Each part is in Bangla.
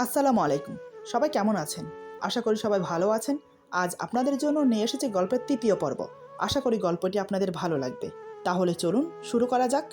আসসালামু আলাইকুম। সবাই কেমন আছেন? আশা করি সবাই ভালো আছেন। আজ আপনাদের জন্য নিয়ে এসেছে গল্পের তৃতীয় পর্ব। আশা করি গল্পটি আপনাদের ভালো লাগবে। তাহলে চলুন শুরু করা যাক।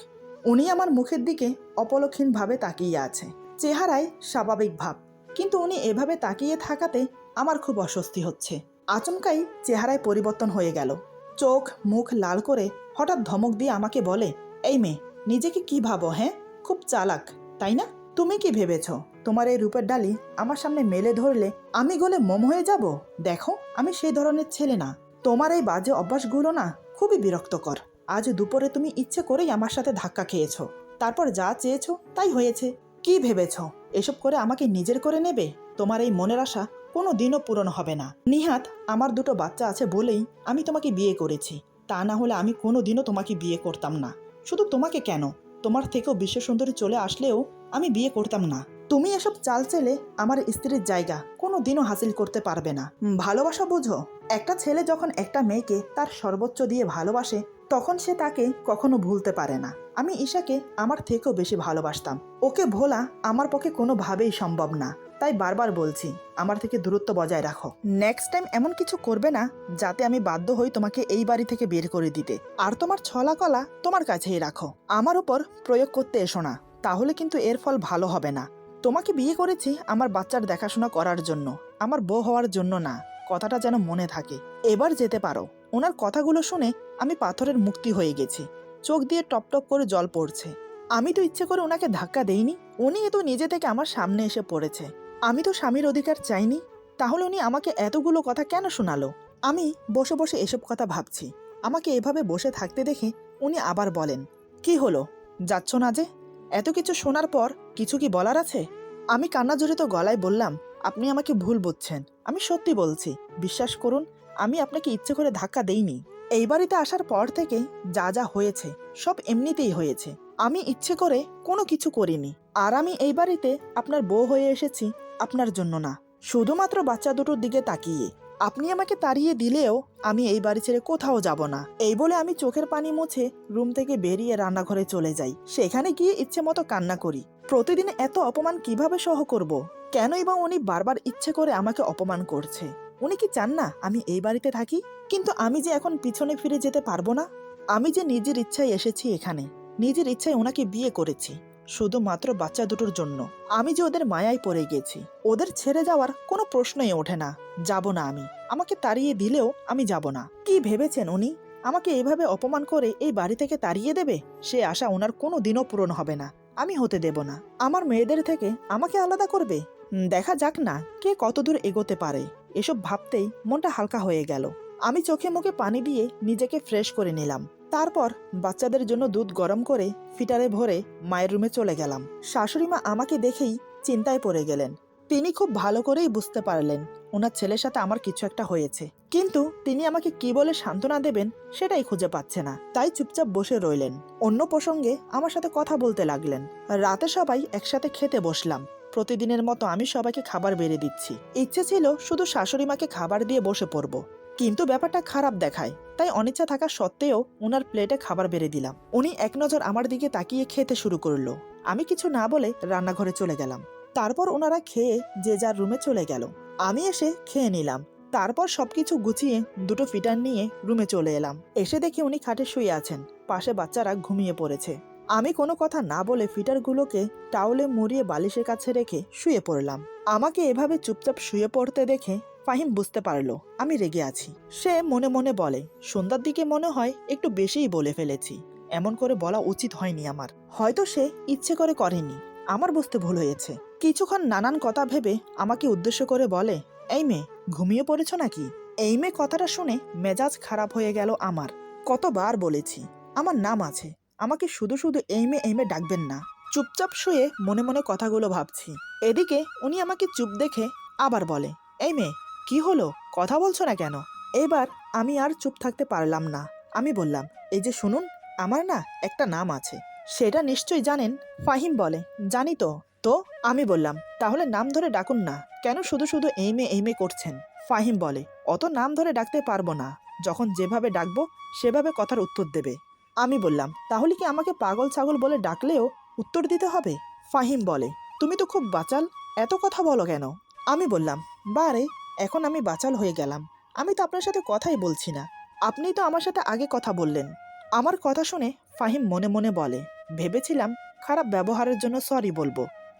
উনি আমার মুখের দিকে অপলক্ষীনভাবে তাকিয়ে আছে। চেহারায় স্বাভাবিক ভাব। কিন্তু উনি এভাবে তাকিয়ে থাকাতে আমার খুব অস্বস্তি হচ্ছে। আচমকাই চেহারায় পরিবর্তন হয়ে গেল। চোখ মুখ লাল করে হঠাৎ ধমক দিয়ে আমাকে বলে, এই মেয়ে, নিজেকে কি ভাবো হ্যাঁ? খুব চালাক, তাই না? তুমি কি ভেবেছ? তোমার এই রূপের ডালি আমার সামনে মেলে ধরলে আমি গলে মম হয়ে যাব? দেখো, আমি সেই ধরনের ছেলে না। তোমার এই বাজে অভ্যাসগুলো না খুবই বিরক্তকর। আজ দুপুরে তুমি ইচ্ছে করেই আমার সাথে ধাক্কা খেয়েছো। তারপর যা চেয়েছো তাই হয়েছে। কি ভেবেছ? এসব করে আমাকে নিজের করে নেবে? তোমার এই মনের আশা কোনো দিনও পূরণ হবে না। নিহাত, আমার দুটো বাচ্চা আছে বলেই আমি তোমাকে বিয়ে করেছি। তা না হলে আমি কোনো দিনও তোমাকে বিয়ে করতাম না। শুধু তোমাকে কেন? তোমার থেকেও বিশ্ব সুন্দরী চলে আসলেও আমি বিয়ে করতাম না। তুমি এসব চাল চেলে আমার স্ত্রীর জায়গা কোনো দিনও হাসিল করতে পারবে না। ভালোবাসা বোঝো? একটা ছেলে যখন একটা মেয়েকে তার সর্বোচ্চ দিয়ে ভালোবাসে, তখন সে তাকে কখনো ভুলতে পারে না। আমি ঈশাকে আমার থেকেও বেশি ভালোবাসতাম। ওকে ভোলা আমার পক্ষে কোনোভাবেই সম্ভব না। তাই বারবার বলছি, আমার থেকে দূরত্ব বজায় রাখো। নেক্সট টাইম এমন কিছু করবে না, যাতে আমি বাধ্য হই তোমাকে এই বাড়ি থেকে বের করে দিতে। আর তোমার ছলা কলা তোমার কাছেই রাখো। আমার উপর প্রয়োগ করতে এসো না। তাহলে কিন্তু এর ফল ভালো হবে না। তোমাকে বিয়ে করেছি আমার বাচ্চার দেখাশোনা করার জন্য, আমার বউ হওয়ার জন্য না, কথাটা যেন মনে থাকে। এবার যেতে পারো। ওনার কথাগুলো শুনে আমি পাথরের মুক্তি হয়ে গেছি। চোখ দিয়ে টপটপ করে জল পড়ছে। আমি তো ইচ্ছে করে ওনাকে ধাক্কা দেইনি, উনি তো নিজে থেকে আমার সামনে এসে পড়েছে। আমি তো স্বামীর অধিকার চাইনি, তাহলে উনি আমাকে এতগুলো কথা কেন শোনালো? আমি বসে বসে এসব কথা ভাবছি। আমাকে এভাবে বসে থাকতে দেখে উনি আবার বলেন, কি হলো? যাচ্ছ না যে? এত কিছু শোনার পর কিছু কি বলার আছে? আমি কান্না জড়িত গলায় বললাম, আপনি আমাকে ভুল বুঝছেন। আমি সত্যি বলছি, বিশ্বাস করুন, আমি আপনাকে ইচ্ছে করে ধাক্কা দেইনি। এই বাড়িতে আসার পর থেকে যা যা হয়েছে, সব এমনিতেই হয়েছে। আমি ইচ্ছে করে কোনো কিছু করিনি। আর আমি এই বাড়িতে আপনার বউ হয়ে এসেছি আপনার জন্য না। শুধুমাত্র বাচ্চা দুটোর দিকে তাকিয়ে। আপনি আমাকে তাড়িয়ে দিলেও আমি এই বাড়ি ছেড়ে কোথাও যাব না। এই বলে আমি চোখের পানি মুছে রুম থেকে বেরিয়ে রান্নাঘরে চলে যাই। সেখানে গিয়ে ইচ্ছে মতো কান্না করি। প্রতিদিন এত অপমান কীভাবে সহ করব? কেনই বা উনি বারবার ইচ্ছে করে আমাকে অপমান করছে? উনি কি চান না আমি এই বাড়িতে থাকি? কিন্তু আমি যে এখন পিছনে ফিরে যেতে পারব না? আমি যে নিজের ইচ্ছায় এসেছি এখানে, নিজের ইচ্ছায় ওনাকে বিয়ে করেছি। শুধুমাত্র বাচ্চা দুটোর জন্য। আমি যে ওদের মায়ায় পড়ে গেছি, ওদের ছেড়ে যাওয়ার কোনো প্রশ্নই ওঠে না। যাব না আমি। আমাকে তাড়িয়ে দিলেও আমি যাব না। কি ভেবেছেন উনি? আমাকে এইভাবে অপমান করে এই বাড়ি থেকে তাড়িয়ে দেবে? সে আশা ওনার কোনো দিনও পূরণ হবে না। আমি হতে দেব না। আমার মেয়েদের থেকে আমাকে আলাদা করবে? দেখা যাক না, কে কতদূর এগোতে পারে। এসব ভাবতেই মনটা হালকা হয়ে গেল। আমি চোখে মুখে পানি দিয়ে নিজেকে ফ্রেশ করে নিলাম। তারপর বাচ্চাদের জন্য দুধ গরম করে ফিটারে ভরে মায়ের রুমে চলে গেলাম। শাশুড়ি মা আমাকে দেখেই চিন্তায় পড়ে গেলেন। তিনি খুব ভালো করেই বুঝতে পারলেন ওনার ছেলের সাথে আমার কিছু একটা হয়েছে। কিন্তু তিনি আমাকে কি বলে সান্ত্বনা দেবেন সেটাই খুঁজে পাচ্ছে না। তাই চুপচাপ বসে রইলেন। অন্য প্রসঙ্গে আমার সাথে কথা বলতে লাগলেন। রাতে সবাই একসাথে খেতে বসলাম। প্রতিদিনের মতো আমি সবাইকে খাবার বেড়ে দিচ্ছি। ইচ্ছে ছিল শুধু শাশুড়ি মাকে খাবার দিয়ে বসে পড়ব। কিন্তু ব্যাপারটা খারাপ দেখায়। তাই অনিচ্ছা থাকা সত্ত্বেও ওনার প্লেটে খাবার বেড়ে দিলাম। উনি এক নজর আমার দিকে তাকিয়ে খেতে শুরু করল। আমি কিছু না বলে রান্নাঘরে চলে গেলাম। তারপর ওনারা খেয়ে যে যার রুমে চলে গেল। আমি এসে খেয়ে নিলাম। তারপর সবকিছু গুছিয়ে দুটো ফিটার নিয়ে রুমে চলে এলাম। এসে দেখি উনি খাটে শুয়ে আছেন। পাশে বাচ্চারা ঘুমিয়ে পড়েছে। আমি কোনো কথা না বলে ফিটারগুলোকে টাওলে মুড়িয়ে বালিশের কাছে রেখে শুয়ে পড়লাম। আমাকে এভাবে চুপচাপ শুয়ে পড়তে দেখে ফাহিম বুঝতে পারল, আমি রেগে আছি। সে মনে মনে বলে, সন্ধ্যার দিকে মনে হয় একটু বেশিই বলে ফেলেছি। এমন করে বলা উচিত হয়নি আমার। হয়তো সে ইচ্ছে করে করেনি। আমার বুঝতে ভুল হয়েছে। কিছুক্ষণ নানান কথা ভেবে আমাকে উদ্দেশ্য করে বলে, এই মেয়ে, ঘুমিয়ে পড়েছ নাকি? এই মেয়ে কথাটা শুনে মেজাজ খারাপ হয়ে গেল আমার। কতবার বলেছি, আমার নাম আছে। আমাকে শুধু শুধু এই মেয়ে এই মেয়ে ডাকবেন না। চুপচাপ শুয়ে মনে মনে কথাগুলো ভাবছি। এদিকে উনি আমাকে চুপ দেখে আবার বলে, এই মেয়ে কি হলো? কথা বলছো না কেন? এবার আমি আর চুপ থাকতে পারলাম না। আমি বললাম, এই যে শুনুন, আমার না একটা নাম আছে। সেটা নিশ্চয়ই জানেন? ফাহিম বলে, জানি তো। তো আমি বললাম, তাহলে নাম ধরে ডাকুন না। কেন শুধু শুধু এই মেয়ে এই মেয়ে করছেন? ফাহিম বলে, অত নাম ধরে ডাকতে পারব না। যখন যেভাবে ডাকবো, সেভাবে কথার উত্তর দেবে। আমি বললাম, তাহলে কি আমাকে পাগল ছাগল বলে ডাকলেও উত্তর দিতে হবে? ফাহিম বলে, তুমি তো খুব বাচাল, এত কথা বলো কেন? আমি বললাম, বারে এখন আমি বাচাল হয়ে গেলাম। আমি তো আপনার সাথে কথাই বলছি না। আপনি তো আমার সাথে আগে কথা বললেন। আমার কথা শুনে ফাহিম মনে মনে বলে, ভেবেছিলাম খারাপ ব্যবহারের জন্য সরি বলব।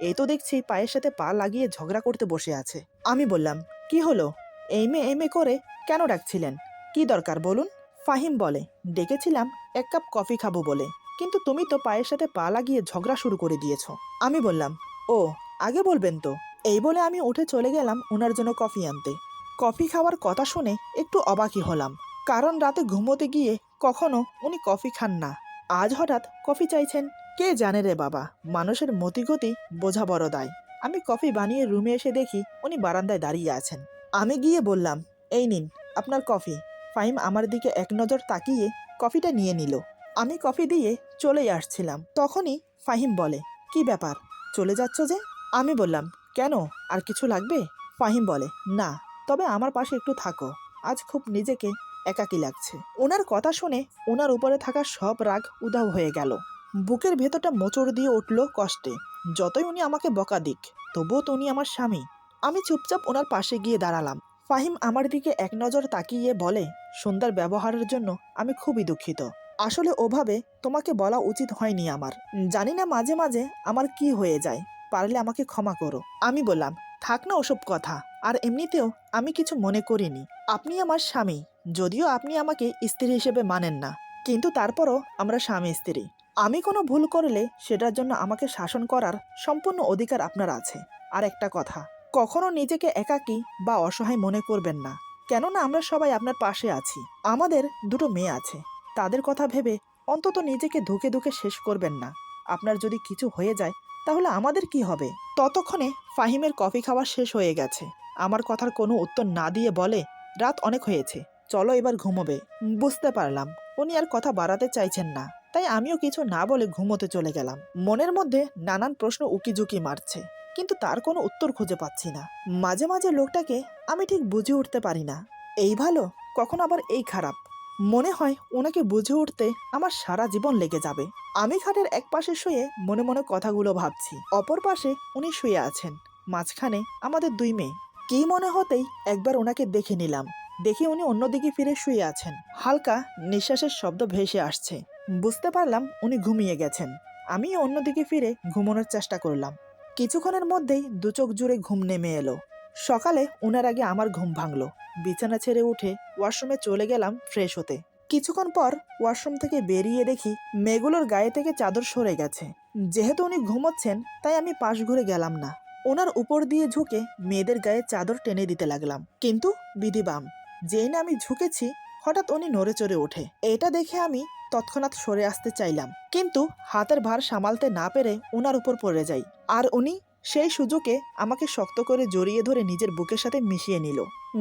এই তো দেখছি পায়ের সাথে পা লাগিয়ে ঝগড়া করতে বসে আছে। আমি বললাম, কি হলো? এই মে এই মে করে কেন ডাকছিলেন? কি দরকার বলুন? ফাহিম বলে, ডেকেছিলাম এক কাপ কফি খাব বলে, কিন্তু তুমি তো পায়ের সাথে পা লাগিয়ে ঝগড়া শুরু করে দিয়েছ। আমি বললাম, ও, আগে বলবেন তো। এই বলে আমি উঠে চলে গেলাম ওনার জন্য কফি আনতে। কফি খাওয়ার কথা শুনে একটু অবাকই হলাম, কারণ রাতে ঘুমোতে গিয়ে কখনো উনি কফি খান না। আজ হঠাৎ কফি চাইছেন। কে জানে রে বাবা, মানুষের মতিগতি বোঝা বড় দায়। আমি কফি বানিয়ে রুমে এসে দেখি উনি বারান্দায় দাঁড়িয়ে আছেন। আমি গিয়ে বললাম, এই নিন, আপনার কফি। ফাহিম আমার দিকে এক নজর তাকিয়ে কফিটা নিয়ে নিল। আমি কফি দিয়ে চলেই আসছিলাম। তখনই ফাহিম বলে, কি ব্যাপার? চলে যাচ্ছ যে? আমি বললাম কেন? আর কিছু লাগবে? ফাহিম বলে, না, তবে আমার পাশে একটু থাকো। আজ খুব নিজেকে একাকী লাগছে। ওনার কথা শুনে ওনার উপরে থাকা সব রাগ উধাও হয়ে গেল। বুকের ভেতরটা মোচড় দিয়ে উঠল কষ্টে। যতই উনি আমাকে বকা দিক, তবুও তো উনি আমার স্বামী। আমি চুপচাপ ওনার পাশে গিয়ে দাঁড়ালাম। ফাহিম আমার দিকে এক নজর তাকিয়ে বলে, সুন্দর ব্যবহারের জন্য আমি খুবই দুঃখিত। আসলে ওভাবে তোমাকে বলা উচিত হয়নি আমার। জানি না মাঝে মাঝে আমার কি হয়ে যায়। পারলে আমাকে ক্ষমা করো। আমি বললাম, থাক না ওসব কথা। আর এমনিতেও আমি কিছু মনে করিনি। আপনি আমার স্বামী। যদিও আপনি আমাকে স্ত্রী হিসেবে মানেন না। কিন্তু তারপরও আমরা স্বামী স্ত্রী। আমি কোনো ভুল করলে সেটার জন্য আমাকে শাসন করার সম্পূর্ণ অধিকার আপনার আছে। আর একটা কথা, কখনো নিজেকে একাকী বা অসহায় মনে করবেন না। কেননা আমরা সবাই আপনার পাশে আছি। আমাদের দুটো মেয়ে আছে। তাদের কথা ভেবে অন্তত নিজেকে ধুকে ধুকে শেষ করবেন না। আপনার যদি কিছু হয়ে যায় তাহলে আমাদের কি হবে? ততক্ষণে ফাহিমের কফি খাওয়া শেষ হয়ে গেছে। আমার কথার কোনো উত্তর না দিয়ে বলে, রাত অনেক হয়েছে, চলো এবার ঘুমোবে। বুঝতে পারলাম। উনি আর কথা বাড়াতে চাইছেন না, তাই আমিও কিছু না বলে ঘুমোতে চলে গেলাম। মনের মধ্যে নানান প্রশ্ন উকিঝুঁকি মারছে, কিন্তু তার কোনো উত্তর খুঁজে পাচ্ছি না। মাঝে মাঝে লোকটাকে আমি ঠিক বুঝে উঠতে পারি না। এই ভালো? কখন আবার এই খারাপ? মনে হয় ওনাকে বুঝে উঠতে আমার সারা জীবন লেগে যাবে। আমি খাটের এক পাশে শুয়ে মনে মনে কথাগুলো ভাবছি। অপর পাশে উনি শুয়ে আছেন। মাঝখানে আমাদের দুই মেয়ে। কি মনে হতেই একবার ওনাকে দেখে নিলাম। দেখে উনি অন্যদিকে ফিরে শুয়ে আছেন। হালকা, নিঃশ্বাসের শব্দ ভেসে আসছে। বুঝতে পারলাম উনি ঘুমিয়ে গেছেন। আমি অন্যদিকে ফিরে ঘুমানোর চেষ্টা করলাম। কিছুক্ষণের মধ্যেই দু চোখ জুড়ে ঘুম নেমে এলো। সকালে ওনার আগে আমার ঘুম ভাঙলো। বিছানা ছেড়ে উঠে ওয়াশরুমে চলে গেলাম ফ্রেশ হতে। কিছুক্ষণ পর ওয়াশরুম থেকে বেরিয়ে দেখি মেয়েগুলোর গায়ে থেকে চাদর সরে গেছে। যেহেতু উনি ঘুমোচ্ছেন, তাই আমি পাশ ঘুরে গেলাম না। ওনার উপর দিয়ে ঝুঁকে মেয়েদের গায়ে চাদর টেনে দিতে লাগলাম। কিন্তু বিধিবাম, যেই না আমি ঝুঁকেছি, হঠাৎ উনি নড়ে চড়ে ওঠে। এটা দেখে আমি তৎক্ষণাৎ সরে আসতে চাইলাম। কিন্তু হাতের ভার সামালতে না পেরে ওনার উপর পড়ে যাই। আর উনি সেই সুযোগে আমাকে শক্ত করে জড়িয়ে ধরে নিজের বুকের সাথে মিশিয়ে নিল।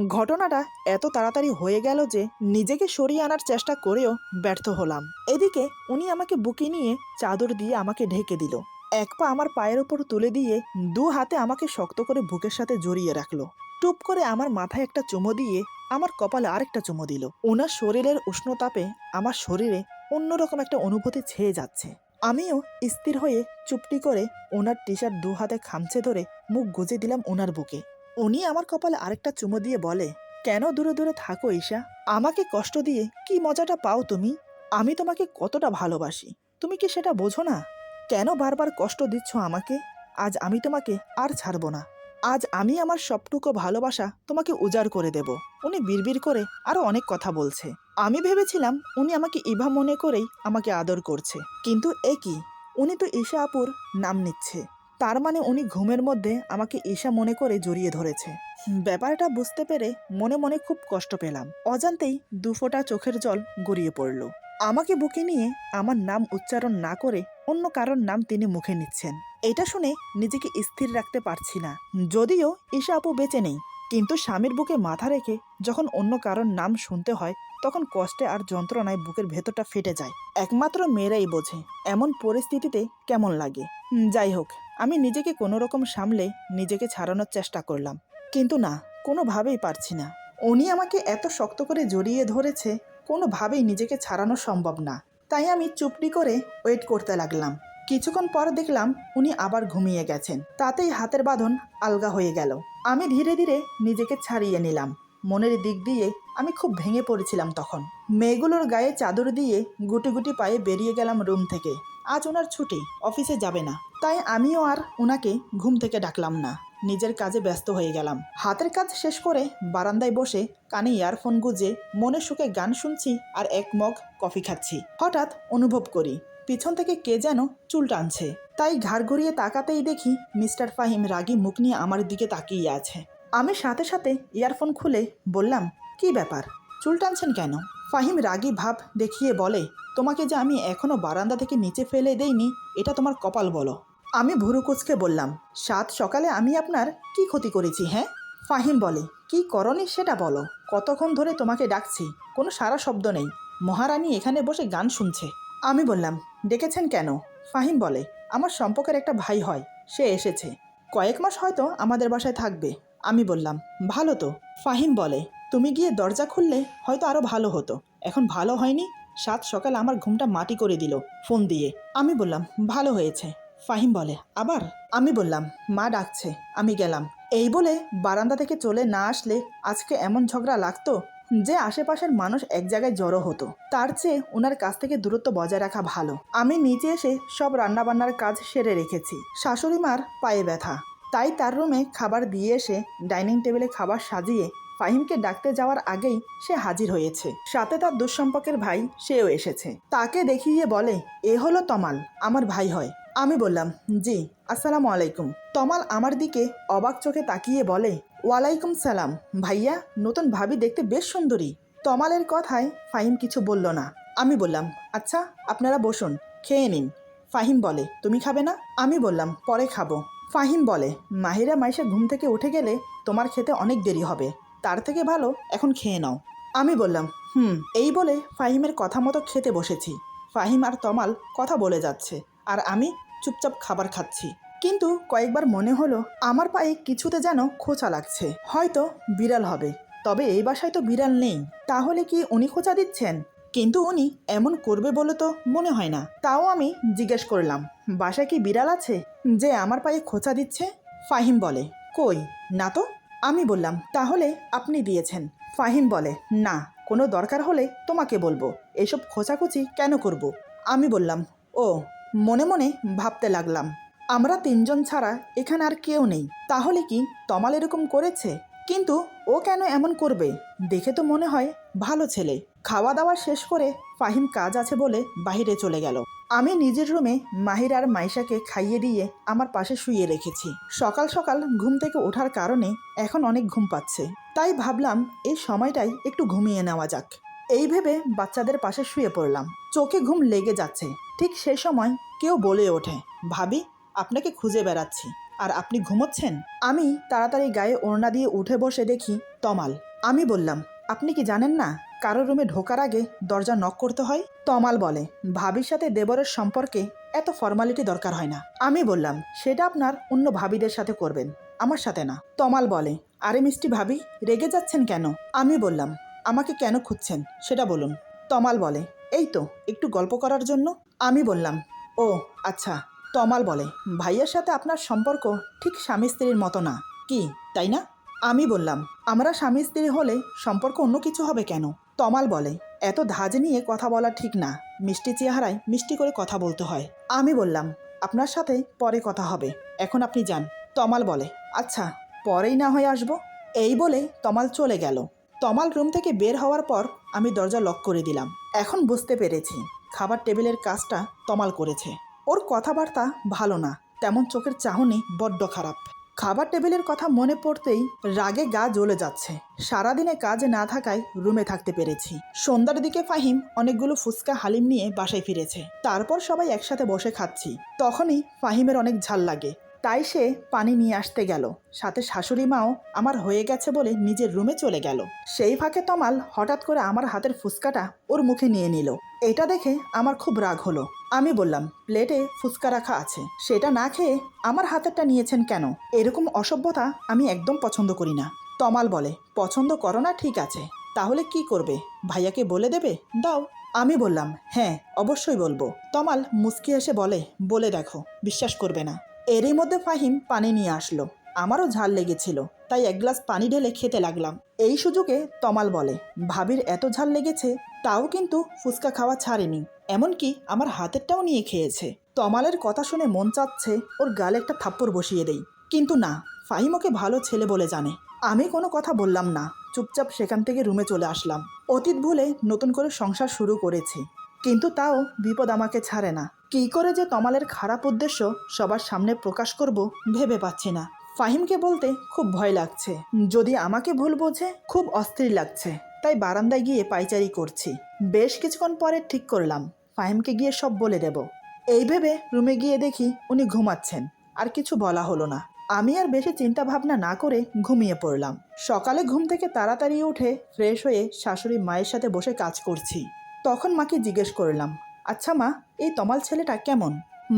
ঘটনাটা এত তাড়াতাড়ি হয়ে গেল যে নিজেকে সরিয়ে আনার চেষ্টা করেও ব্যর্থ হলাম। এদিকে উনি আমাকে বুকে নিয়ে চাদর দিয়ে আমাকে ঢেকে দিল। এক পা আমার পায়ের ওপর তুলে দিয়ে দু হাতে আমাকে শক্ত করে বুকের সাথে জড়িয়ে রাখল। টুপ করে আমার মাথায় একটা চুমো দিয়ে আমার কপালে আরেকটা চুমো দিল। ওনার শরীরের উষ্ণতাপে আমার শরীরে অন্যরকম একটা অনুভূতি ছেয়ে যাচ্ছে। আমিও স্থির হয়ে চুপটি করে ওনার টি শার্ট দু হাতে খামচে ধরে মুখ গুজে দিলাম ওনার বুকে। উনি আমার কপালে আরেকটা চুমো দিয়ে বলে, কেন দূরে দূরে থাকো ঈশা? আমাকে কষ্ট দিয়ে কি মজাটা পাও তুমি? আমি তোমাকে কতটা ভালোবাসি। তুমি কি সেটা বোঝো না? কেন বারবার কষ্ট দিচ্ছ আমাকে? আজ আমি তোমাকে আর ছাড়বো না। আজ আমি আমার সবটুকু ভালোবাসা তোমাকে উজাড় করে দেব। উনি বিড়বিড় করে আরও অনেক কথা বলছে। আমি ভেবেছিলাম উনি আমাকে ইভা মনে করেই আমাকে আদর করছে। কিন্তু এ কি? উনি তো ঈশা আপুর নাম নিচ্ছে। তার মানে উনি ঘুমের মধ্যে আমাকে ঈশা মনে করে জড়িয়ে ধরেছে। ব্যাপারটা বুঝতে পেরে মনে মনে খুব কষ্ট পেলাম। অজান্তেই দুফোঁটা চোখের জল গড়িয়ে পড়ল। আমাকে বুকে নিয়ে আমার নাম উচ্চারণ না করে অন্য কারোর নাম তিনি মুখে নিচ্ছেন। এটা শুনে নিজেকে স্থির রাখতে পারছি না। যদিও ঈশা আপু বেঁচে নেই। কিন্তু স্বামীর বুকে মাথা রেখে যখন অন্য কারোর নাম শুনতে হয়, তখন কষ্টে আর যন্ত্রণায় বুকের ভেতরটা ফেটে যায়। একমাত্র মেয়েরাই বোঝে, এমন পরিস্থিতিতে কেমন লাগে। যাই হোক, আমি নিজেকে কোনো রকম সামলে নিজেকে ছাড়ানোর চেষ্টা করলাম। কিন্তু না, কোনোভাবেই পারছি না। উনি আমাকে এত শক্ত করে জড়িয়ে ধরেছে, কোনোভাবেই নিজেকে ছাড়ানো সম্ভব না। তাই আমি চুপটি করে ওয়েট করতে লাগলাম। কিছুক্ষণ পর দেখলাম উনি আবার ঘুমিয়ে গেছেন। তাতেই হাতের বাঁধন আলগা হয়ে গেল। আমি ধীরে ধীরে নিজেকে ছাড়িয়ে নিলাম। মনের দিক দিয়ে আমি খুব ভেঙে পড়েছিলাম তখন। মেয়েগুলোর গায়ে চাদর দিয়ে গুটি গুটি পায়ে বেরিয়ে গেলাম রুম থেকে। আজ ওনার ছুটি, অফিসে যাবে না। তাই আমিও আর ওনাকে ঘুম থেকে ডাকলাম না। নিজের কাজে ব্যস্ত হয়ে গেলাম। হাতের কাজ শেষ করে বারান্দায় বসে কানে ইয়ারফোন গুজে মনে সুখে গান শুনছি আর এক মগ কফি খাচ্ছি। হঠাৎ অনুভব করি, পিছন থেকে কে যেন চুল টানছে তাই ঘাড় ঘুরিয়ে তাকাতেই দেখি মিস্টার ফাহিম রাগী মুখ নিয়ে আমার দিকে তাকিয়ে আছে। আমি সাথে সাথে ইয়ারফোন খুলে বললাম, কি ব্যাপার? চুল টানছেন কেন? ফাহিম রাগী ভাব দেখিয়ে বলে, তোমাকে যে আমি এখনও বারান্দা থেকে নিচে ফেলে দেইনি, এটা তোমার কপাল বলো। আমি ভুরু কুচকে বললাম, সাত সকালে আমি আপনার কি ক্ষতি করেছি হ্যাঁ? ফাহিম বলে, কি করনি সেটা বলো। কতক্ষণ ধরে তোমাকে ডাকছি, কোনো সারা শব্দ নেই। মহারানী এখানে বসে গান শুনছে। আমি বললাম, ডেকেছেন কেন? ফাহিম বলে আমার সম্পর্কের একটা ভাই হয়, সে এসেছে। কয়েক মাস হয়তো আমাদের বাসায় থাকবে, আমি বললাম, ভালো তো। ফাহিম বলে, তুমি গিয়ে দরজা খুললে হয়তো আরও ভালো হতো। এখন ভালো হয়নি? সাত সকাল আমার ঘুমটা মাটি করে দিল, ফোন দিয়ে। আমি বললাম, ভালো হয়েছে। ফাহিম বলে, আবার? আমি বললাম, মা ডাকছে, আমি গেলাম। এই বলে বারান্দা থেকে চলে না আসলে আজকে এমন ঝগড়া লাগতো? যে আশেপাশের মানুষ এক জায়গায় জড়ো হতো, তার চেয়ে ওনার কাছ থেকে দূরত্ব বজায় রাখা ভালো। আমি নিচে এসে সব রান্নাবান্নার কাজ সেরে রেখেছি। শাশুড়ি মার পায়ে ব্যথা। তাই তার রুমে খাবার দিয়ে এসে ডাইনিং টেবিলে খাবার সাজিয়ে ফাহিমকে ডাকতে যাওয়ার আগেই সে হাজির হয়েছে। সাথে তার দুঃসম্পর্কের ভাই সেও এসেছে। তাকে দেখিয়ে বলে, এ হলো তমাল, আমার ভাই হয়। আমি বললাম, জি, আসসালামু আলাইকুম। তমাল আমার দিকে অবাক চোখে তাকিয়ে বলে ওয়ালাইকুম সালাম। ভাইয়া, নতুন ভাবি দেখতে বেশ সুন্দরী। তমালের কথায় ফাহিম কিছু বলল না। আমি বললাম আচ্ছা আপনারা বসুন, খেয়ে নিন। ফাহিম বলে, তুমি খাবে না? আমি বললাম, পরে খাব। ফাহিম বলে, মাহিরা মাইশা ঘুম থেকে উঠে গেলে তোমার খেতে অনেক দেরি হবে। তার থেকে ভালো এখন খেয়ে নাও। আমি বললাম, হুম। এই বলে ফাহিমের কথা মতো খেতে বসেছি। ফাহিম আর তমাল কথা বলে যাচ্ছে, আর আমি চুপচাপ খাবার খাচ্ছি। কিন্তু কয়েকবার মনে হলো আমার পায়ে কিছুতে যেন খোঁচা লাগছে। হয়তো বিড়াল হবে। তবে এই বাসায় তো বিড়াল নেই। তাহলে কি উনি খোঁচা দিচ্ছেন? কিন্তু উনি এমন করবে বলে তো মনে হয় না। তাও আমি জিজ্ঞেস করলাম, বাসায় কি বিড়াল আছে যে আমার পায়ে খোঁচা দিচ্ছে? ফাহিম বলে, কই, না তো। আমি বললাম, তাহলে আপনি দিয়েছেন। ফাহিম বলে, না, কোনো দরকার হলে তোমাকে বলব। এসব খোঁচাখুচি কেন করব। আমি বললাম, ও, মনে মনে ভাবতে লাগলাম। আমরা তিনজন ছাড়া এখানে আর কেউ নেই। তাহলে কি তমাল এরকম করেছে? কিন্তু ও কেন এমন করবে? দেখে তো মনে হয় ভালো ছেলে। খাওয়া দাওয়া শেষ করে ফাহিম কাজ আছে বলে বাইরে চলে গেল। আমি নিজের রুমে মাহির আর মাইশাকে খাইয়ে দিয়ে আমার পাশে শুয়ে রেখেছি। সকাল সকাল ঘুম থেকে ওঠার কারণে এখন অনেক ঘুম পাচ্ছে। তাই ভাবলাম এই সময়টাই একটু ঘুমিয়ে নেওয়া যাক। এই ভেবে বাচ্চাদের পাশে শুয়ে পড়লাম। চোখে ঘুম লেগে যাচ্ছে। ঠিক সে সময় কেউ বলে ওঠে, ভাবি আপনাকে খুঁজে বেড়াচ্ছি। আর আপনি ঘুমোচ্ছেন? আমি তাড়াতাড়ি গায়ে ওড়না দিয়ে উঠে বসে দেখি তমাল। আমি বললাম, আপনি কি জানেন না, কারও রুমে ঢোকার আগে দরজা নক করতে হয়? তমাল বলে, ভাবির সাথে দেবরের সম্পর্কে এত ফর্মালিটি দরকার হয় না। আমি বললাম, সেটা আপনার অন্য ভাবিদের সাথে করবেন, আমার সাথে না। তমাল বলে, আরে মিষ্টি ভাবি, রেগে যাচ্ছেন কেন? আমি বললাম, আমাকে কেন খুঁজছেন, সেটা বলুন। তমাল বলে, এই তো, একটু গল্প করার জন্য? আমি বললাম, ও আচ্ছা। তমাল বলে। ভাইয়ার সাথে আপনার সম্পর্ক ঠিক স্বামী স্ত্রীর মতো না। কি, তাই না? আমি বললাম, আমরা স্বামী স্ত্রী হলে সম্পর্ক অন্য কিছু হবে কেন? তমাল বলে, এত ধাজ নিয়ে কথা বলা ঠিক না। মিষ্টি চেহারায় মিষ্টি করে কথা বলতে হয়। আমি বললাম, আপনার সাথে পরে কথা হবে। এখন আপনি যান। তমাল বলে আচ্ছা পরেই না হয়ে আসব? এই বলে তমাল চলে গেল। তমাল রুম থেকে বের হওয়ার পর আমি দরজা লক করে দিলাম। এখন বুঝতে পেরেছি, খাবার টেবিলের কাজটা তমাল করেছে। ওর কথাবার্তা ভালো না। তেমন চোখের চাহনি বড্ড খারাপ। খাবার টেবিলের কথা মনে পড়তেই রাগে গা জ্বলে যাচ্ছে। সারাদিনে কাজ না থাকায় রুমে থাকতে পেরেছি। সন্ধ্যার দিকে ফাহিম অনেকগুলো ফুচকা হালিম নিয়ে বাসায় ফিরেছে। তারপর সবাই একসাথে বসে খাচ্ছি। তখনই ফাহিমের অনেক ঝাল লাগে। তাই সে পানি নিয়ে আসতে গেল। সাথে শাশুড়ি মাও আমার হয়ে গেছে বলে নিজের রুমে চলে গেল। সেই ফাঁকে তমাল হঠাৎ করে আমার হাতের ফুচকাটা ওর মুখে নিয়ে নিল। এটা দেখে আমার খুব রাগ হলো। আমি বললাম, প্লেটে ফুচকা রাখা আছে। সেটা না খেয়ে আমার হাতেরটা নিয়েছেন কেন? এরকম অসভ্যতা আমি একদম পছন্দ করি না। তমাল বলে, পছন্দ করো না, ঠিক আছে। তাহলে কি করবে? ভাইয়াকে বলে দেবে? দাও। আমি বললাম হ্যাঁ অবশ্যই বলব। তমাল মুস্কি এসে বলে বলে দেখো, বিশ্বাস করবে না। এরই মধ্যে ফাহিম পানি নিয়ে আসলো। আমারও ঝাল লেগেছিল, তাই এক গ্লাস পানি ঢেলে খেতে লাগলাম। এই সুযোগে তমাল বলে, ভাবির এত ঝাল লেগেছে, তাও কিন্তু ফুচকা খাওয়া ছাড়েনি। এমনকি আমার হাতেরটাও নিয়ে খেয়েছে। তমালের কথা শুনে মন চাচ্ছে, ওর গালে একটা থাপ্পড় বসিয়ে দেই। কিন্তু না, ফাহিম ওকে ভালো ছেলে বলে জানে। আমি কোনো কথা বললাম না, চুপচাপ সেখান থেকে রুমে চলে আসলাম। অতীত ভুলে নতুন করে সংসার শুরু করেছি। কিন্তু তাও বিপদ আমাকে ছাড়ে না। কী করে যে তমালের খারাপ উদ্দেশ্য সবার সামনে প্রকাশ করব ভেবে পাচ্ছি না। ফাহিমকে বলতে খুব ভয় লাগছে। যদি আমাকে ভুল বোঝে, খুব অস্থির লাগছে। তাই বারান্দায় গিয়ে পাইচারি করছি। বেশ কিছুক্ষণ পরে ঠিক করলাম। ফাহিমকে গিয়ে সব বলে দেব। এই ভেবে রুমে গিয়ে দেখি উনি ঘুমাচ্ছেন। আর কিছু বলা হলো না। আমি আর বেশি চিন্তা ভাবনা না করে ঘুমিয়ে পড়লাম। সকালে ঘুম থেকে তাড়াতাড়ি উঠে ফ্রেশ হয়ে শাশুড়ি মায়ের সাথে বসে কাজ করছি। তখন মাকে জিজ্ঞেস করলাম আচ্ছা মা, এই তমাল ছেলেটা কেমন?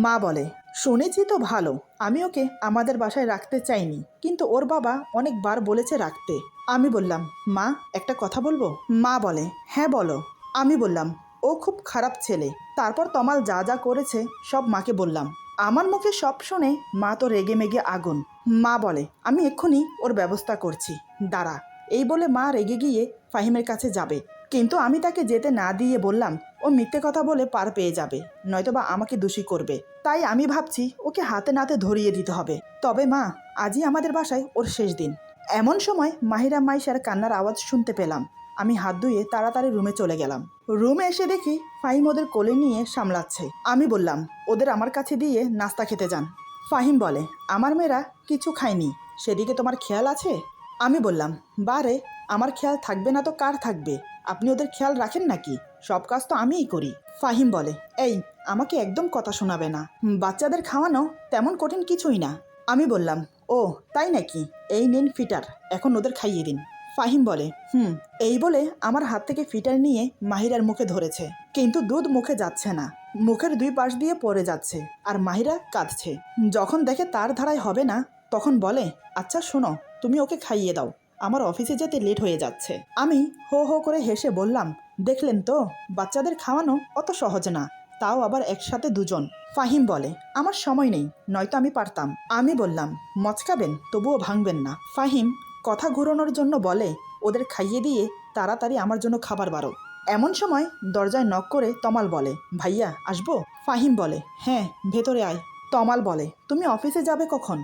মা বলে, শুনেছি তো ভালো, আমি ওকে আমাদের বাসায় রাখতে চাইনি, কিন্তু ওর বাবা অনেকবার বলেছে রাখতে। আমি বললাম, মা, একটা কথা বলব? মা বলে হ্যাঁ বলো। আমি বললাম, ও খুব খারাপ ছেলে। তারপর তমাল যা যা করেছে সব মাকে বললাম। আমার মুখে সব শুনে মা তো রেগে মেগে আগুন। মা বলে, আমি এক্ষুনি ওর ব্যবস্থা করছি, দাঁড়া। এই বলে মা রেগে গিয়ে ফাহিমের কাছে যাবে। কিন্তু আমি তাকে যেতে না দিয়ে বললাম, ও মিথ্যে কথা বলে পার পেয়ে যাবে, নয়তোবা আমাকে দোষী করবে। তাই আমি ভাবছি, ওকে হাতে নাতে ধরিয়ে দিতে হবে। তবে মা, আজই আমাদের বাসায় ওর শেষ দিন। এমন সময় মাহিরা মাইশার কান্নার আওয়াজ শুনতে পেলাম। আমি হাত ধুয়ে তাড়াতাড়ি রুমে চলে গেলাম। রুমে এসে দেখি ফাহিম ওদের কোলে নিয়ে সামলাচ্ছে। আমি বললাম, ওদের আমার কাছে দিয়ে নাস্তা খেতে যান। ফাহিম বলে, আমার মেয়েরা কিছু খায়নি, সেদিকে তোমার খেয়াল আছে? আমি বললাম, বারে আমার খেয়াল থাকবে না তো কার থাকবে? আপনি ওদের খেয়াল রাখেন নাকি? সব কাজ তো আমিই করি। ফাহিম বলে, এই, আমাকে একদম কথা শোনাবে না। বাচ্চাদের খাওয়ানো তেমন কঠিন কিছুই না। আমি বললাম, ও, তাই নাকি? এই নিন ফিটার, এখন ওদের খাইয়ে দিন। ফাহিম বলে, হুম, এই বলে আমার হাত থেকে ফিটার নিয়ে মাহিরার মুখে ধরেছে। কিন্তু দুধ মুখে যাচ্ছে না। মুখের দুই পাশ দিয়ে পড়ে যাচ্ছে, আর মাহিরা কাঁদছে। যখন দেখে তার ধারায় হবে না, তখন বলে আচ্ছা শোনো, তুমি ওকে খাইয়ে দাও। আমার অফিসে যেতে লেট হয়ে যাচ্ছে। আমি হো হো করে হেসে বললাম, দেখলেন তো, বাচ্চাদের খাওয়ানো অত সহজ না, তাও আবার একসাথে দুজন। ফাহিম বলে, আমার সময় নেই, নয়তো আমি পারতাম। আমি বললাম মচকাবেন তবুও ভাঙবেন না। ফাহিম কথা ঘুরানোর জন্য বলে, ওদের খাইয়ে দিয়ে তাড়াতাড়ি আমার জন্য খাবার বারো এমন সময় দরজায় নক করে তমাল বলে, ভাইয়া, আসব? ফাহিম বলে হ্যাঁ ভেতরে আয়। তমাল বলে, তুমি অফিসে যাবে কখন?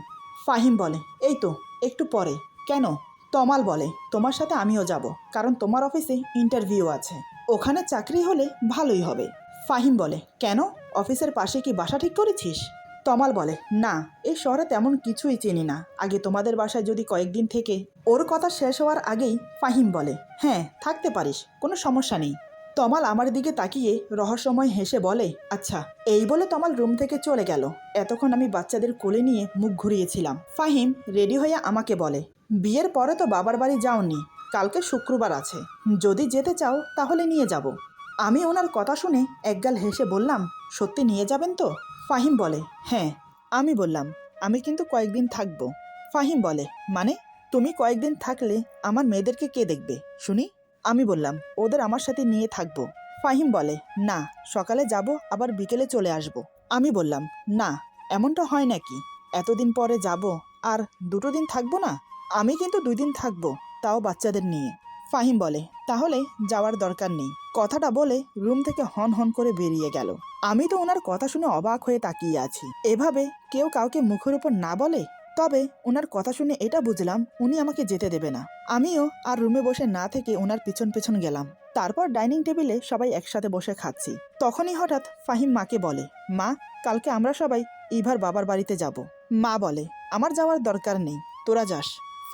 ফাহিম বলে, এই তো, একটু পরে। কেন? তমাল বলে, তোমার সাথে আমিও যাব, কারণ তোমার অফিসে ইন্টারভিউ আছে। ওখানে চাকরি হলে ভালোই হবে। ফাহিম বলে, কেন? অফিসের পাশে কি বাসা ঠিক করেছিস? তমাল বলে, না এই শহরে তেমন কিছুই চিনি না। আগে তোমাদের বাসায় যদি কয়েকদিন থেকে ওর কথা শেষ হওয়ার আগেই ফাহিম বলে হ্যাঁ থাকতে পারিস, কোনো সমস্যা নেই। তমাল আমার দিকে তাকিয়ে রহস্যময় হেসে বলে আচ্ছা এই বলে তমাল রুম থেকে চলে গেল। এতক্ষণ আমি বাচ্চাদের কোলে নিয়ে মুখ ঘুরিয়েছিলাম। ফাহিম রেডি হয়ে আমাকে বলে বিয়ের পরে তো বাবার বাড়ি যাওনি, কালকে শুক্রবার আছে। যদি যেতে চাও, তাহলে নিয়ে যাব। আমি ওনার কথা শুনে একগাল হেসে বললাম, সত্যি নিয়ে যাবেন তো? ফাহিম বলে হ্যাঁ। আমি বললাম, আমি কিন্তু কয়েকদিন থাকব। ফাহিম বলে মানে? তুমি কয়েকদিন থাকলে আমার মেয়েদেরকে কে দেখবে? শুনি? আমি বললাম, ওদের আমার সাথে নিয়ে থাকব। ফাহিম বলে, না, সকালে যাব, আবার বিকেলে চলে আসব। আমি বললাম, না, এমনটা হয় নাকি? এতদিন পরে যাব, আর দুটো দিন থাকব না? আমি কিন্তু দুই দিন থাকব, তাও বাচ্চাদের নিয়ে। ফাহিম বলে, তাহলে যাওয়ার দরকার নেই। কথাটা বলে রুম থেকে হন হন করে বেরিয়ে গেল। আমি তো ওনার কথা শুনে অবাক হয়ে তাকিয়ে আছি। এভাবে কেউ কাউকে মুখের উপর না বলে, তবে ওনার কথা শুনে এটা বুঝলাম উনি আমাকে যেতে দেবে না। আমিও আর রুমে বসে না থেকে ওনার পিছন পিছন গেলাম। তারপর ডাইনিং টেবিলে সবাই একসাথে বসে খাচ্ছি। তখনই হঠাৎ ফাহিম মাকে বলে, মা, কালকে আমরা সবাই ইভার বাবার বাড়িতে যাব। মা বলে, আমার যাওয়ার দরকার নেই, তোরা যাস।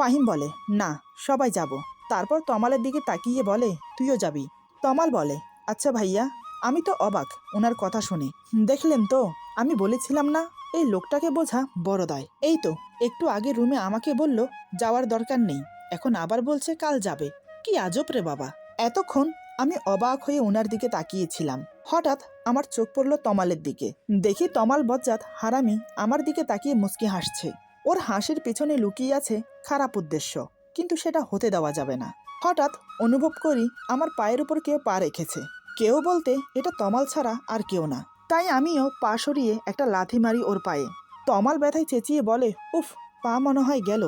ফাহিম বলে, না, সবাই যাব। তারপর তমালের দিকে তাকিয়ে বলে, তুইও যাবি? তমাল বলে আচ্ছা ভাইয়া। আমি তো অবাক ওনার কথা শুনে। দেখলেন তো? আমি বলেছিলাম না, এই লোকটাকে বোঝা বড় দায়। এই তো, একটু আগে রুমে আমাকে বলল, যাওয়ার দরকার নেই, এখন আবার বলছে কাল যাবে। কি আজব রে বাবা! এতক্ষণ আমি অবাক হয়ে ওনার দিকে তাকিয়েছিলাম। হঠাৎ আমার চোখ পড়ল তমালের দিকে। দেখি তমাল বজ্জাত হারামি আমার দিকে তাকিয়ে মুচকি হাসছে। ওর হাসির পেছনে লুকিয়ে আছে খারাপ উদ্দেশ্য, কিন্তু সেটা হতে দেওয়া যাবে না। হঠাৎ অনুভব করি আমার পায়ের উপর কেউ পা রেখেছে। কেউ বলতে এটা তমাল ছাড়া আর কেউ না। তাই আমিও পা সরিয়ে একটা লাথি মারি ওর পায়ে। তমাল ব্যথায় চেঁচিয়ে বলে, উফ, পা মনে হয় গেল।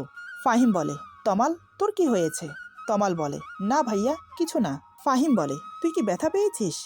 ফাহিম বলে, তমাল, তোর কি হয়েছে? তমাল বলে, না ভাইয়া, কিছু না। ফাহিম বলে, তুই কি ব্যথা পেয়েছিস?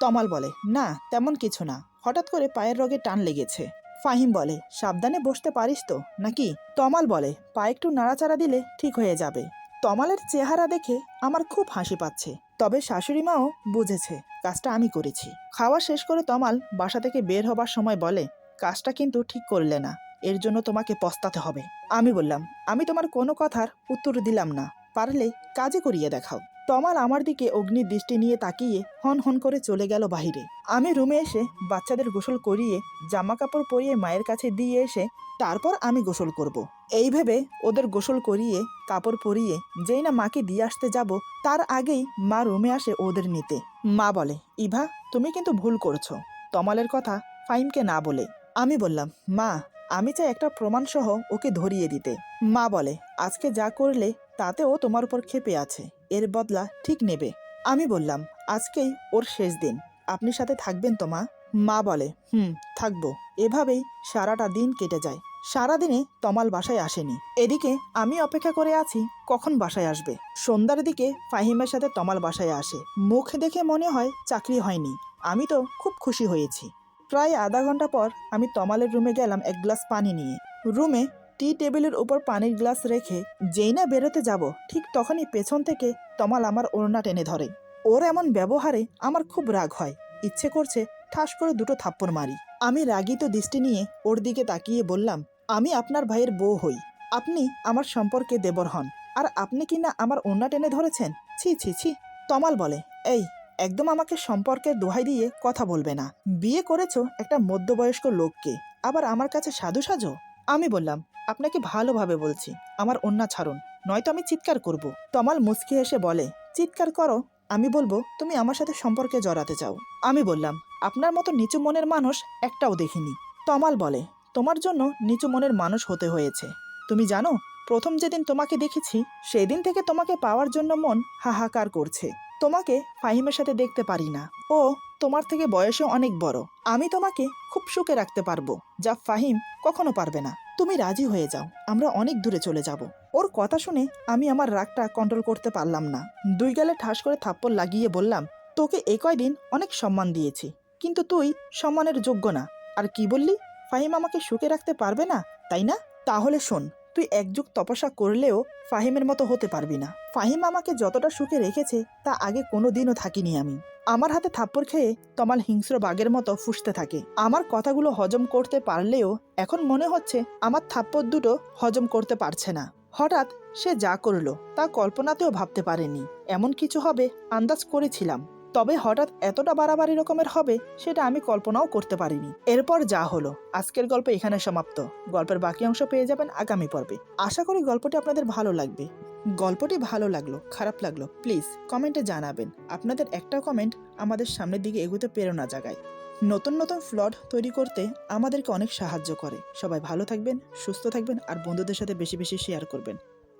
তমাল বলে, না, তেমন কিছু না। হঠাৎ করে পায়ের রগে টান লেগেছে। ফাহিম বলে, সাবধানে বসতে পারিস তো, নাকি? তমাল বলে, পা একটু নাড়াচাড়া দিলে ঠিক হয়ে যাবে। তমালের চেহারা দেখে আমার খুব হাসি পাচ্ছে। তবে শাশুড়ি মাও বুঝেছে, কাজটা আমি করেছি। খাওয়া শেষ করে তমাল বাসা থেকে বের হবার সময় বলে, কাজটা কিন্তু ঠিক করলে না, এর জন্য তোমাকে পস্তাতে হবে। আমি বললাম, আমি তোমার কোনো কথার উত্তর দিলাম না, পারলে কাজে করিয়ে দেখাও। তমাল আমার দিকে অগ্নি দৃষ্টি নিয়ে তাকিয়ে হন হন করে চলে গেল বাহিরে। আমি রুমে এসে বাচ্চাদের গোসল করিয়ে জামা কাপড় পরিয়ে মায়ের কাছে দিয়ে এসে তারপর আমি গোসল করব। এই ভেবে ওদের গোসল করিয়ে, কাপড় পরিয়ে, যেই না মাকে দিয়ে আসতে যাব, তার আগেই মা রুমে আসে ওদের নিতে। মা বলে, ইভা, তুমি কিন্তু ভুল করছ। তমালের কথা ফাইমকে না বলে। আমি বললাম, মা, আমি চাই একটা প্রমাণসহ ওকে ধরিয়ে দিতে। মা বলে, আজকে যা করলে তাতেও তোমার উপর ক্ষেপে আছে। এর বদলা ঠিক নেবে। আমি বললাম, আজকেই ওর শেষ দিন। আপনি সাথে থাকবেন তো, মা? মা বলে, হুম, থাকব। এভাবেই সারাটা দিন কেটে যায়। সারাদিনে তমাল বাসায় আসেনি। এদিকে আমি অপেক্ষা করে আছি, কখন বাসায় আসবে? সন্ধ্যার দিকে ফাহিমের সাথে তমাল বাসায় আসে। মুখ দেখে মনে হয় চাকরি হয়নি। আমি তো খুব খুশি হয়েছি। প্রায় আধা ঘণ্টা পর আমি তমালের রুমে গেলাম এক গ্লাস পানি নিয়ে। রুমে টি টেবিলের উপর পানির গ্লাস রেখে যেই না বেরোতে যাব, ঠিক তখনই পেছন থেকে তমাল আমার ওড়না টেনে ধরে। ওর এমন ব্যবহারে আমার খুব রাগ হয়। ইচ্ছে করছে ঠাস করে দুটো থাপ্পড় মারি। আমি রাগিত দৃষ্টি নিয়ে ওর দিকে তাকিয়ে বললাম, আমি আপনার ভাইয়ের বউ হই। আপনি আমার সম্পর্কে দেবর হন। আর আপনি কি না আমার ওড়না টেনে ধরেছেন? ছি ছি ছি। তমাল বলে, এই, একদম আমাকে সম্পর্কের দোহাই দিয়ে কথা বলবে না। বিয়ে করেছ একটা মধ্যবয়স্ক লোককে। আবার আমার কাছে সাধু সাজো? আমি বললাম আপনাকে ভালোভাবে বলছি, আমার অন্যা ছাড়ুন, নয়তো আমি চিৎকার করব। তমাল মুচকি এসে বলে, চিৎকার করো, আমি বলব তুমি আমার সাথে সম্পর্কে জড়াতে চাও। আমি বললাম, আপনার মতো নিচু মনের মানুষ একটাও দেখিনি। তমাল বলে, তোমার জন্য নিচু মনের মানুষ হতে হয়েছে। তুমি জানো, প্রথম যেদিন তোমাকে দেখেছি সেই দিন থেকে তোমাকে পাওয়ার জন্য মন হাহাকার করছে। তোমাকে ফাহিমের সাথে দেখতে পারি না। ও, তোমার থেকে বয়সে অনেক বড়। আমি তোমাকে খুব সুখে রাখতে পারব, যা ফাহিম কখনো পারবে না। তুমি রাজি হয়ে যাও, আমরা অনেক দূরে চলে যাব। ওর কথা শুনে আমি আমার রাগটা কন্ট্রোল করতে পারলাম না। দুই গালে ঠাস করে থাপ্পড় লাগিয়ে বললাম, তোকে এ কয়দিন অনেক সম্মান দিয়েছি, কিন্তু তুই সম্মানের যোগ্য না। আর কি বললি? ফাহিম আমাকে সুখে রাখতে পারবে না, তাই না? তাহলে শোন তুই একযুগ তপস্যা করলেও ফাহিমের মতো হতে পারবি না। ফাহিম আমাকে যতটা সুখে রেখেছে, তা আগে কোনো দিনও থাকিনি আমি। আমার হাতে থাপ্পড় খেয়ে তমাল হিংস্র বাঘের মতো ফুসতে থাকে। আমার কথাগুলো হজম করতে পারলেও এখন মনে হচ্ছে আমার থাপ্পড় দুটো হজম করতে পারছে না। হঠাৎ সে যা করল, তা কল্পনাতেও ভাবতে পারেনি। এমন কিছু হবে, আন্দাজ করেছিলাম। তবে হঠাৎ এতটা বাড়াবাড়ি রকমের হবে, সেটা আমি কল্পনাও করতে পারিনি। এরপর যা হলো, আজকের গল্প এখানে সমাপ্ত। গল্পের বাকি অংশ পেয়ে যাবেন আগামী পর্বে। আশা করি গল্পটি আপনাদের ভালো লাগবে। গল্পটি ভালো লাগল, খারাপ লাগল, প্লিজ কমেন্টে জানাবেন। আপনাদের একটা কমেন্ট আমাদের সামনের দিকে এগোতে প্রেরণা জাগায়। নতুন নতুন ফ্লড তৈরি করতে আমাদেরকে অনেক সাহায্য করে। সবাই ভালো থাকবেন, সুস্থ থাকবেন, আর বন্ধুদের সাথে বেশি বেশি শেয়ার করবেন।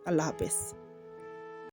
আল্লাহ হাফেজ।